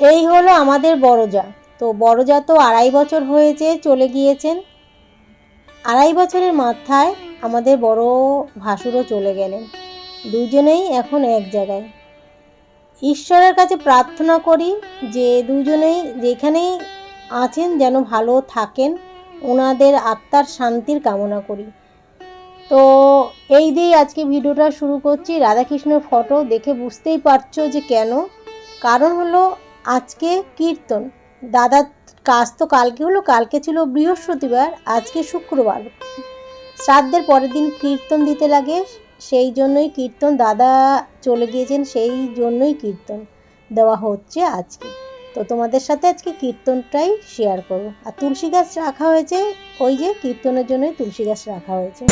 এই হলো আমাদের বড়জা। তো বড়জা তো আড়াই বছর হয়েছে চলে গিয়েছেন। আড়াই বছরের মাথায় আমাদের বড় ভাসুরও চলে গেলেন। দুজনেই এখন এক জায়গায়। ঈশ্বরের কাছে প্রার্থনা করি যে দুজনেই যেখানেই আছেন যেন ভালো থাকেন, ওনাদের আত্মার শান্তির কামনা করি। তো এই দিয়ে আজকে ভিডিওটা শুরু করছি। রাধাকৃষ্ণের ফটো দেখে বুঝতেই পারছ যে কেন। কারণ হলো আজকে কীর্তন। দাদার কাজ তো কালকে হলো, কালকে ছিল বৃহস্পতিবার, আজকে শুক্রবার। শ্রাদ্ধের পরের দিন কীর্তন দিতে লাগে, সেই জন্যই কীর্তন, দাদা চলে গিয়েছেন, সেই জন্যই কীর্তন দেওয়া হচ্ছে আজকে। তো তোমাদের সাথে আজকে কীর্তনটাই শেয়ার করব। আর তুলসী গাছ রাখা হয়েছে, ওই যে কীর্তনের জন্যই তুলসী গাছ রাখা হয়েছে।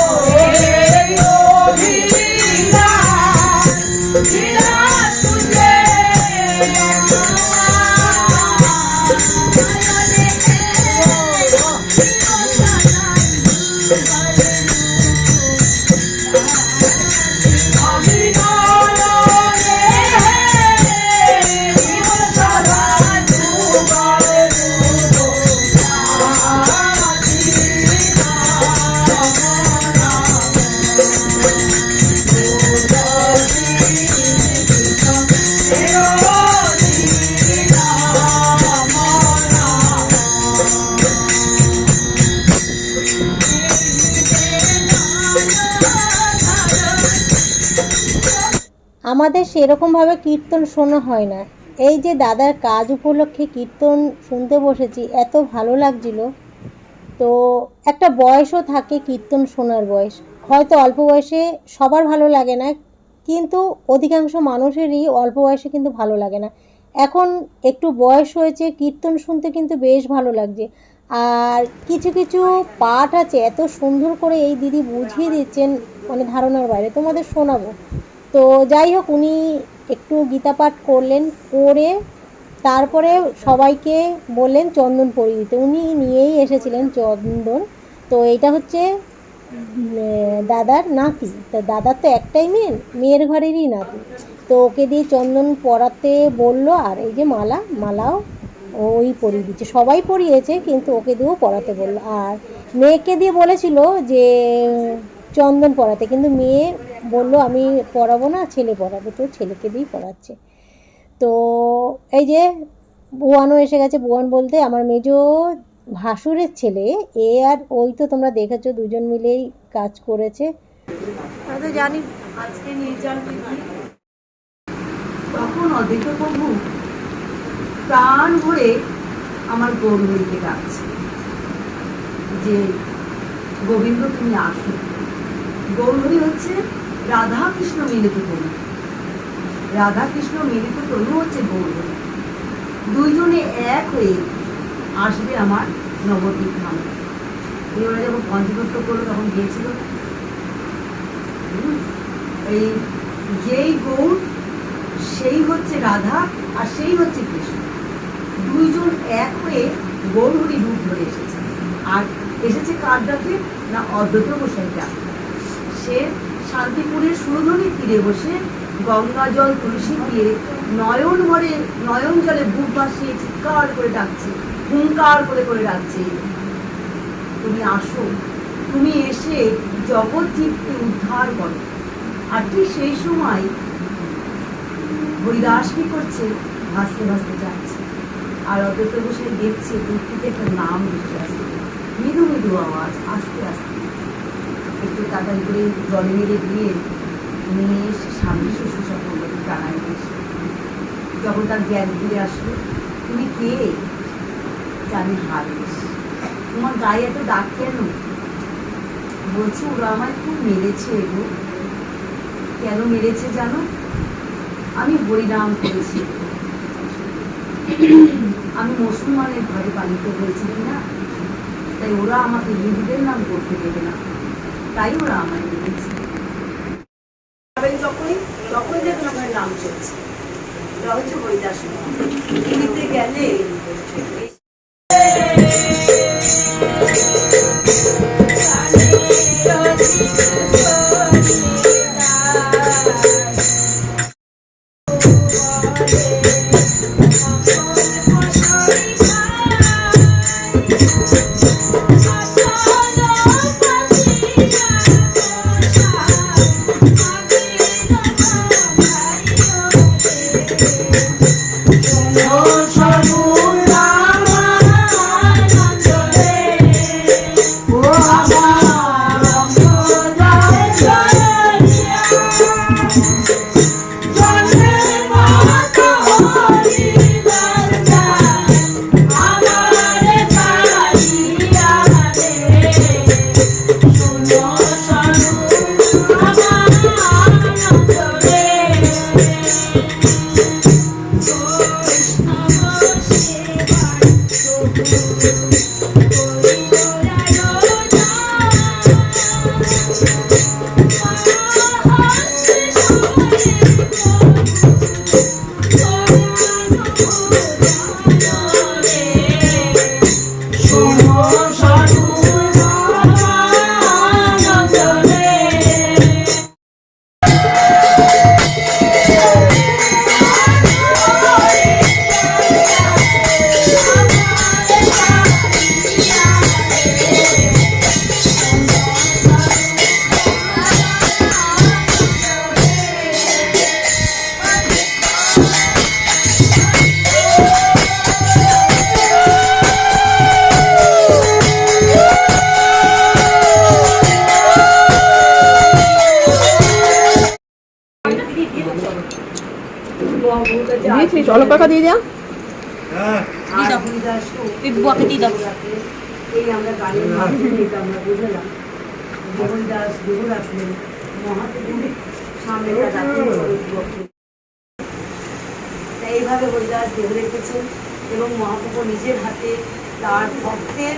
Oh. আমাদের সেরকমভাবে কীর্তন শোনা হয় না। এই যে দাদার কাজ উপলক্ষে কীর্তন শুনতে বসেছি, এত ভালো লাগছিল। তো একটা বয়সও থাকে কীর্তন শোনার বয়স। হয়তো অল্প বয়সে সবার ভালো লাগে না, কিন্তু অধিকাংশ মানুষেরই অল্প বয়সে কিন্তু ভালো লাগে না। এখন একটু বয়স হয়েছে, কীর্তন শুনতে কিন্তু বেশ ভালো লাগছে। আর কিছু কিছু পাঠ আছে, এত সুন্দর করে এই দিদি বুঝিয়ে দিচ্ছেন মানে ধারণার বাইরে। তোমাদের শোনাবো। তো যাই হোক, উনি একটু গীতা পাঠ করলেন, করে তারপরে সবাইকে বললেন চন্দন পরিয়ে দিতে উনি নিয়েই এসেছিলেন চন্দন। তো এটা হচ্ছে দাদার নাতি। তো দাদার তো একটাই মেয়ে, মেয়ের ঘরেরই নাতি। তো ওকে দিয়ে চন্দন পরাতে বলল, আর এই যে মালা, মালাও ওই পরিয়ে দিচ্ছে। সবাই পরিয়েছে, কিন্তু ওকে দিয়েও পরাতে বলল। আর মেয়েকে দিয়ে বলেছিল যে, চন্দন পরাতে, কিন্তু মেয়ে বলল, আমি পড়াবো না, ছেলে পড়াবে, তো ছেলেকে দিয়েই পড়াচ্ছে। তো এই যে বুয়ানও এসে গেছে, বুয়ান বলতে, আমার মেজো ভাসুরের ছেলে, এ আর ওই তো তোমরা দেখেছ, দুজন মিলেই কাজ করেছে। জানি আজকে তিথি। তখন অদ্বৈত প্রভু প্রাণ ভরে আমার গৌরহরিকে ডাকছে যে, গোবিন্দ, তুমি আসো। গৌরহরি হচ্ছে রাধা কৃষ্ণ মিলিত তনু। রাধা কৃষ্ণ মিলিত তনু হচ্ছে গৌরহরি দুইজনে এক হয়ে আসবে আমার নবদ্বীপ ধামে ওরা যখন পঞ্চদত্ত করল, তখন গিয়েছিল। এই যেই গৌর, সেই হচ্ছে রাধা আর সেই হচ্ছে কৃষ্ণ। দুইজন এক হয়ে গৌরহরি রূপ ধরে এসেছে। আর এসেছে কার ডাকে? না অদ্বৈত গোসাই ডাক। সে শান্তিপুরের সুরধনির তীরে বসে গঙ্গা জল তুলসী দিয়ে নয়ন ভরে নয়ন জলে বুক ভাসিয়ে চিৎকার করে ডাকছে, হুঙ্কার করে করে ডাকছে। তুমি আসো, তুমি এসে জগৎ জীবকে উদ্ধার করো। আর ঠিক সেই সময় হরিদাস কি করছে? ভাসতে ভাসতে যাচ্ছে। আর অদ্বৈত বসে দেখছে দূর থেকে একটা নাম ভেসে আসছে মৃদু মৃদু আওয়াজ, আস্তে আস্তে। একটু তাড়াতাড়ি করে জলে মেরে দিয়ে নিয়ে এসে স্বামী শ্বশুর সকলকে জানাই দিয়েছে। যখন তার জ্ঞান ফিরে আসলো, তুমি কে? জানি হারিস তোমার গায়ে এত দাগ কেন? বলছে, ওরা আমায় খুব মেরেছে এগো কেন মেরেছে জানো? আমি হরিনাম করেছি। আমি মুসলমানের ঘরে পালিত হয়েছি কিনা তাই ওরা আমাকে হিন্দুদের নাম করতে দেবে না। তাই ওরা আমায় তবে যখনই তখনই দেখুন আমার নাম চলছে এটা হচ্ছে হরিদাস গেলে সামনে তার রাখলেন জগৎ তাই এইভাবে হরিদাস দেহ রেখেছেন এবং মহাপ্রভু নিজের হাতে তার ভক্তের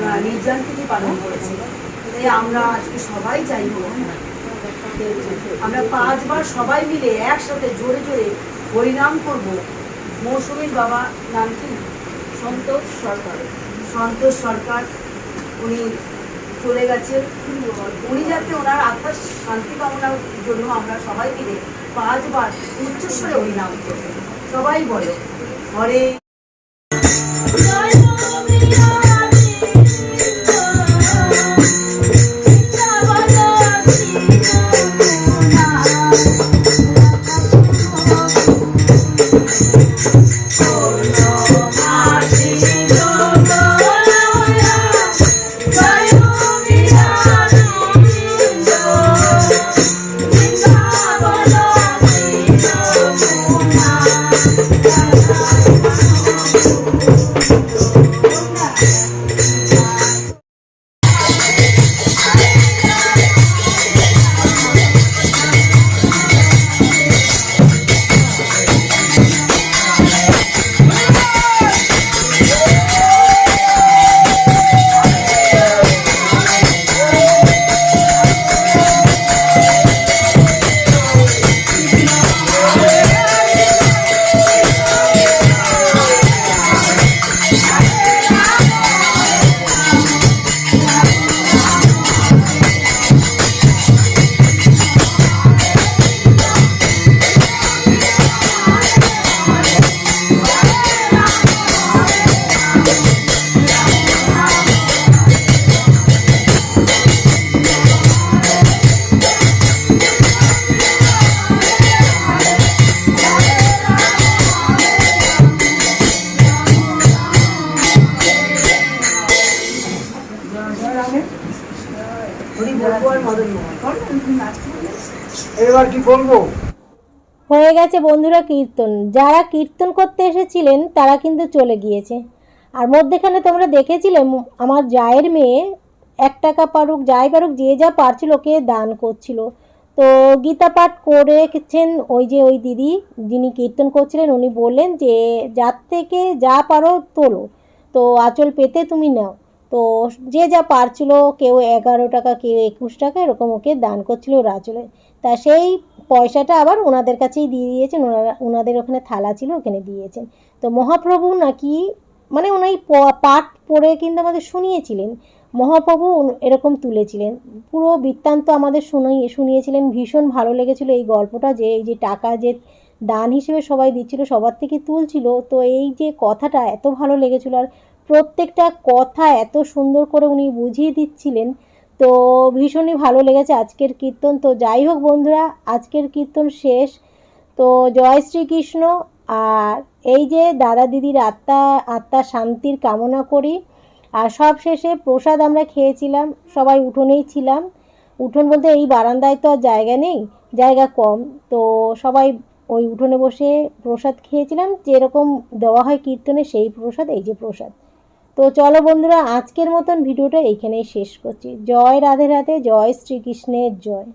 আহ, নির্যান থেকে পালন করেছেন। তাই আমরা আজকে সবাই চাইব আমরা পাঁচবার সবাই মিলে একসাথে জোরে জোরে হরিনাম করব মৌসুমীর বাবা নাম কি সন্তোষ সরকার। সন্তোষ সরকার, উনি চলে গেছেন। উনি যাতে ওনার আত্মার শান্তি কামনার জন্য আমরা সবাই মিলে পাঁচবার উচ্চস্বরে হরিনাম করব। সবাই বলে, হরে এবার কি হয়ে গেছে বন্ধুরা কীর্তন। যারা কীর্তন করতে এসেছিলেন, তারা কিন্তু চলে গিয়েছে। আর মধ্যেখানে তোমরা দেখেছিলে আমার জায়ের মেয়ে এক টাকা পারুক, যাই পারুক, যে যা পারছিল ওকে দান করছিল। তো গীতা পাঠ করেছেন ওই যে ওই দিদি, যিনি কীর্তন করছিলেন, উনি বললেন যে, যার থেকে যা পারো তোলো। তো আঁচল পেতে তুমি নাও। তো যে যা পারছিল কেউ এগারো টাকা, কেউ একুশ টাকা এরকম ওকে দান করছিল আঁচলে তা সেই পয়সাটা আবার ওনাদের কাছেই দিয়ে দিয়েছেন, ওনারা, ওনাদের ওখানে থালা ছিল, ওখানে দিয়েছেন। তো মহাপ্রভু নাকি মানে ওনাই পাঠ পড়ে কিন্তু আমাদের শুনিয়েছিলেন। মহাপ্রভু এরকম তুলেছিলেন। পুরো বৃত্তান্ত আমাদের শুনিয়ে শুনিয়েছিলেন। ভীষণ ভালো লেগেছিল এই গল্পটা যে, এই যে টাকা যে দান হিসেবে সবাই দিচ্ছিল, সবার থেকে তুলছিল। তো এই যে কথাটা এত ভালো লেগেছিল আর প্রত্যেকটা কথা এত সুন্দর করে উনি বুঝিয়ে দিচ্ছিলেন। তো ভীষণই ভালো লেগেছে আজকের কীর্তন। তো যাই হোক বন্ধুরা, আজকের কীর্তন শেষ। তো জয় শ্রীকৃষ্ণ। আর এই যে দাদা দিদির আত্মা আত্মা শান্তির কামনা করি। আর সব শেষে প্রসাদ আমরা খেয়েছিলাম, সবাই উঠোনেই ছিলাম। উঠোন বলতে এই বারান্দায় তো আর জায়গা নেই, জায়গা কম। তো সবাই ওই উঠোনে বসে প্রসাদ খেয়েছিলাম, যেরকম দেওয়া হয় কীর্তনে সেই প্রসাদ, এই যে প্রসাদ। তো চলো বন্ধুরা, আজকের মতন ভিডিওটা এখানেই শেষ করছি। জয় রাধে রাধে, জয় শ্রীকৃষ্ণের জয়।